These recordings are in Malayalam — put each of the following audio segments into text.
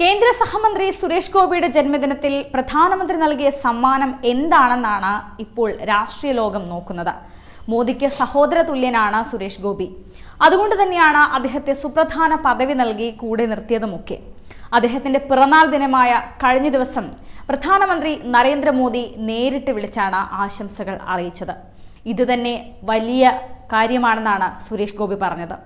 കേന്ദ്ര സഹമന്ത്രി സുരേഷ് ഗോപിയുടെ ജന്മദിനത്തിൽ പ്രധാനമന്ത്രി നൽകിയ സമ്മാനം എന്താണെന്നാണ് ഇപ്പോൾ രാഷ്ട്രീയ ലോകം നോക്കുന്നത്. മോദിക്ക് സഹോദര തുല്യനാണ് സുരേഷ് ഗോപി. അതുകൊണ്ട് തന്നെയാണ് അദ്ദേഹത്തെ സുപ്രധാന പദവി നൽകി കൂടെ നിർത്തിയതുമൊക്കെ. അദ്ദേഹത്തിന്റെ പിറന്നാൾ ദിനമായ കഴിഞ്ഞ ദിവസം പ്രധാനമന്ത്രി നരേന്ദ്രമോദി നേരിട്ട് വിളിച്ചാണ് ആശംസകൾ അറിയിച്ചത്. ഇത് തന്നെ വലിയ കാര്യമാണെന്നാണ് സുരേഷ് ഗോപി പറഞ്ഞത്.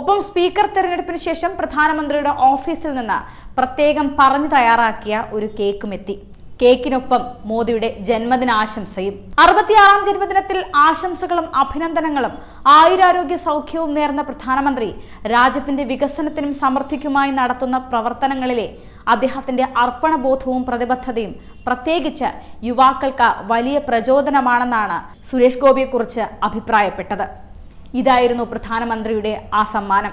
ഒപ്പം സ്പീക്കർ തെരഞ്ഞെടുപ്പിന് ശേഷം പ്രധാനമന്ത്രിയുടെ ഓഫീസിൽ നിന്ന് പ്രത്യേകം പറഞ്ഞു തയ്യാറാക്കിയ ഒരു കേക്കും എത്തി. കേക്കിനൊപ്പം മോദിയുടെ ജന്മദിനാശംസയും. അറുപത്തിയാറാം ജന്മദിനത്തിൽ ആശംസകളും അഭിനന്ദനങ്ങളും. ആയുരാരോഗ്യ സൗഖ്യവും നേർന്ന പ്രധാനമന്ത്രി രാജ്യത്തിന്റെ വികസനത്തിനും സമൃദ്ധിക്കുമായി നടത്തുന്ന പ്രവർത്തനങ്ങളിലെ അദ്ദേഹത്തിന്റെ അർപ്പണബോധവും പ്രതിബദ്ധതയും പ്രത്യേകിച്ച് യുവാക്കൾക്ക് വലിയ പ്രചോദനമാണെന്നാണ് സുരേഷ് ഗോപിയെക്കുറിച്ച് അഭിപ്രായപ്പെട്ടത്. ഇതായിരുന്നു പ്രധാനമന്ത്രിയുടെ ആ സമ്മാനം.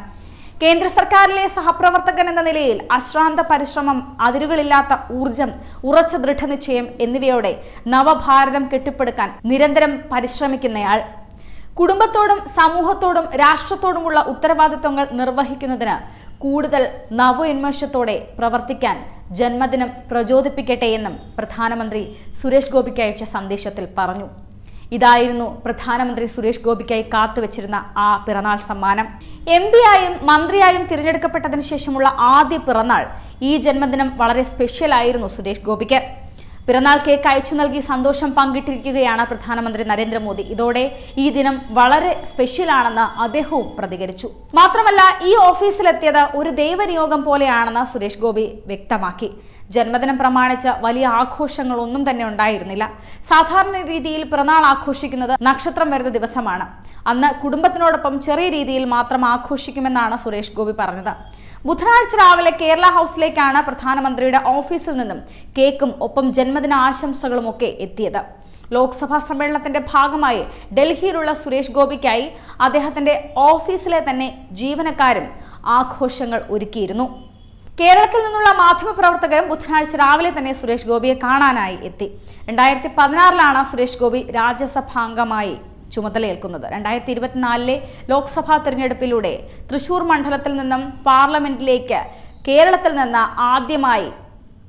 കേന്ദ്ര സർക്കാരിലെ സഹപ്രവർത്തകൻ എന്ന നിലയിൽ അശ്രാന്ത പരിശ്രമം അതിരുകളില്ലാത്ത ഊർജം ഉറച്ച ദൃഢനിശ്ചയം എന്നിവയോടെ നവഭാരതം കെട്ടിപ്പടുക്കാൻ നിരന്തരം പരിശ്രമിക്കുന്നയാൾ. കുടുംബത്തോടും സമൂഹത്തോടും രാഷ്ട്രത്തോടുമുള്ള ഉത്തരവാദിത്വങ്ങൾ നിർവഹിക്കുന്നതിന് കൂടുതൽ നവോന്മേഷത്തോടെ പ്രവർത്തിക്കാൻ ജന്മദിനം പ്രചോദിപ്പിക്കട്ടെ എന്നും പ്രധാനമന്ത്രി സുരേഷ് ഗോപിക്ക് അയച്ച സന്ദേശത്തിൽ പറഞ്ഞു. ഇതായിരുന്നു പ്രധാനമന്ത്രി സുരേഷ് ഗോപിക്കായി കാത്തുവച്ചിരുന്ന ആ പിറന്നാൾ സമ്മാനം. എം ആയും മന്ത്രിയായും തിരഞ്ഞെടുക്കപ്പെട്ടതിന് ശേഷമുള്ള ആദ്യ പിറന്നാൾ ഈ ജന്മദിനം വളരെ സ്പെഷ്യൽ ആയിരുന്നു സുരേഷ് ഗോപിക്ക്. പിറന്നാൾ കേക്ക് അയച്ചു നൽകി സന്തോഷം പങ്കിട്ടിരിക്കുകയാണ് പ്രധാനമന്ത്രി നരേന്ദ്രമോദി. ഇതോടെ ഈ ദിനം വളരെ സ്പെഷ്യൽ ആണെന്ന് അദ്ദേഹവും പ്രതികരിച്ചു. മാത്രമല്ല ഈ ഓഫീസിലെത്തിയത് ഒരു ദൈവനിയോഗം പോലെയാണെന്ന് സുരേഷ് ഗോപി വ്യക്തമാക്കി. ജന്മദിനം പ്രമാണിച്ച് വലിയ ആഘോഷങ്ങളൊന്നും തന്നെ ഉണ്ടായിരുന്നില്ല. സാധാരണ രീതിയിൽ പിറന്നാൾ ആഘോഷിക്കുന്നത് നക്ഷത്രം വരുന്ന ദിവസമാണ്. അന്ന് കുടുംബത്തിനോടൊപ്പം ചെറിയ രീതിയിൽ മാത്രം ആഘോഷിക്കുമെന്നാണ് സുരേഷ് ഗോപി പറഞ്ഞത്. ബുധനാഴ്ച രാവിലെ കേരള ഹൗസിലേക്കാണ് പ്രധാനമന്ത്രിയുടെ ഓഫീസിൽ നിന്നും കേക്കും ഒപ്പം ജന്മദിന ആശംസകളും ഒക്കെ എത്തിയത്. ലോക്സഭാ സമ്മേളനത്തിന്റെ ഭാഗമായി ഡൽഹിയിലുള്ള സുരേഷ് ഗോപിക്കായി അദ്ദേഹത്തിന്റെ ഓഫീസിലെ തന്നെ ജീവനക്കാരും ആഘോഷങ്ങൾ ഒരുക്കിയിരുന്നു. കേരളത്തിൽ നിന്നുള്ള മാധ്യമപ്രവർത്തകരും ബുധനാഴ്ച രാവിലെ തന്നെ സുരേഷ് ഗോപിയെ കാണാനായി എത്തി. രണ്ടായിരത്തി പതിനാറിലാണ് സുരേഷ് ഗോപി രാജ്യസഭാംഗമായി ചുമതലയേൽക്കുന്നത്. രണ്ടായിരത്തി ഇരുപത്തിനാലിലെ ലോക്സഭാ തെരഞ്ഞെടുപ്പിലൂടെ തൃശൂർ മണ്ഡലത്തിൽ നിന്നും പാർലമെന്റിലേക്ക് കേരളത്തിൽ നിന്ന് ആദ്യമായി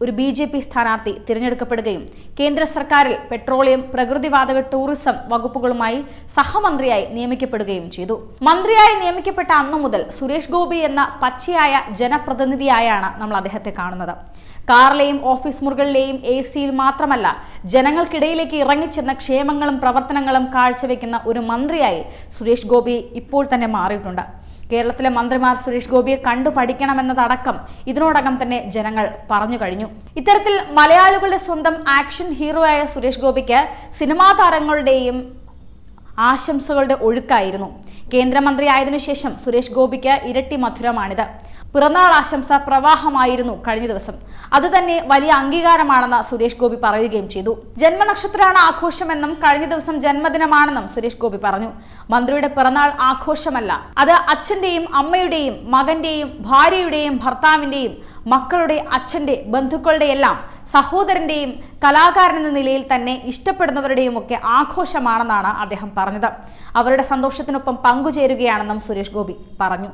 ഒരു ബി ജെ പി സ്ഥാനാർത്ഥി തിരഞ്ഞെടുക്കപ്പെടുകയും കേന്ദ്ര സർക്കാരിൽ പെട്രോളിയം പ്രകൃതിവാതക ടൂറിസം വകുപ്പുകളുമായി സഹമന്ത്രിയായി നിയമിക്കപ്പെടുകയും ചെയ്തു. മന്ത്രിയായി നിയമിക്കപ്പെട്ട അന്നു മുതൽ സുരേഷ് ഗോപി എന്ന പച്ചയായ ജനപ്രതിനിധിയായാണ് നമ്മൾ അദ്ദേഹത്തെ കാണുന്നത്. കാറിലെയും ഓഫീസ് മുറികളിലെയും എ സിയിൽ മാത്രമല്ല ജനങ്ങൾക്കിടയിലേക്ക് ഇറങ്ങിച്ചെന്ന ക്ഷേമങ്ങളും പ്രവർത്തനങ്ങളും കാഴ്ചവെക്കുന്ന ഒരു മന്ത്രിയായി സുരേഷ് ഗോപി ഇപ്പോൾ തന്നെ മാറിയിട്ടുണ്ട്. കേരളത്തിലെ മന്ത്രിമാർ സുരേഷ് ഗോപിയെ കണ്ടു പഠിക്കണമെന്നതടക്കം ഇതിനോടകം തന്നെ ജനങ്ങൾ പറഞ്ഞു കഴിഞ്ഞു. ഇത്തരത്തിൽ മലയാളികളുടെ സ്വന്തം ആക്ഷൻ ഹീറോയായ സുരേഷ് ഗോപിക്ക് സിനിമാ താരങ്ങളുടെയും ആശംസകളുടെ ഒഴുക്കായിരുന്നു. കേന്ദ്രമന്ത്രി ആയതിനു ശേഷം സുരേഷ് ഗോപിക്ക് ഇരട്ടി മധുരമാണിത്. പിറന്നാൾ ആശംസ പ്രവാഹമായിരുന്നു കഴിഞ്ഞ ദിവസം. അത് തന്നെ വലിയ അംഗീകാരമാണെന്ന് സുരേഷ് ഗോപി പറയുകയും ചെയ്തു. ജന്മനക്ഷത്രമാണ് ആഘോഷമെന്നും കഴിഞ്ഞ ദിവസം ജന്മദിനമാണെന്നും സുരേഷ് ഗോപി പറഞ്ഞു. മന്ത്രിയുടെ പിറന്നാൾ ആഘോഷമല്ല. അത് അച്ഛന്റെയും അമ്മയുടെയും മകന്റെയും ഭാര്യയുടെയും ഭർത്താവിന്റെയും മക്കളുടെ അച്ഛന്റെ ബന്ധുക്കളുടെ എല്ലാം സഹോദരന്റെയും കലാകാരൻ എന്ന നിലയിൽ തന്നെ ഇഷ്ടപ്പെടുന്നവരുടെയും ഒക്കെ ആഘോഷമാണെന്നാണ് അദ്ദേഹം പറഞ്ഞത്. അവരുടെ സന്തോഷത്തിനൊപ്പം പങ്കുചേരുകയാണെന്നും സുരേഷ് ഗോപി പറഞ്ഞു.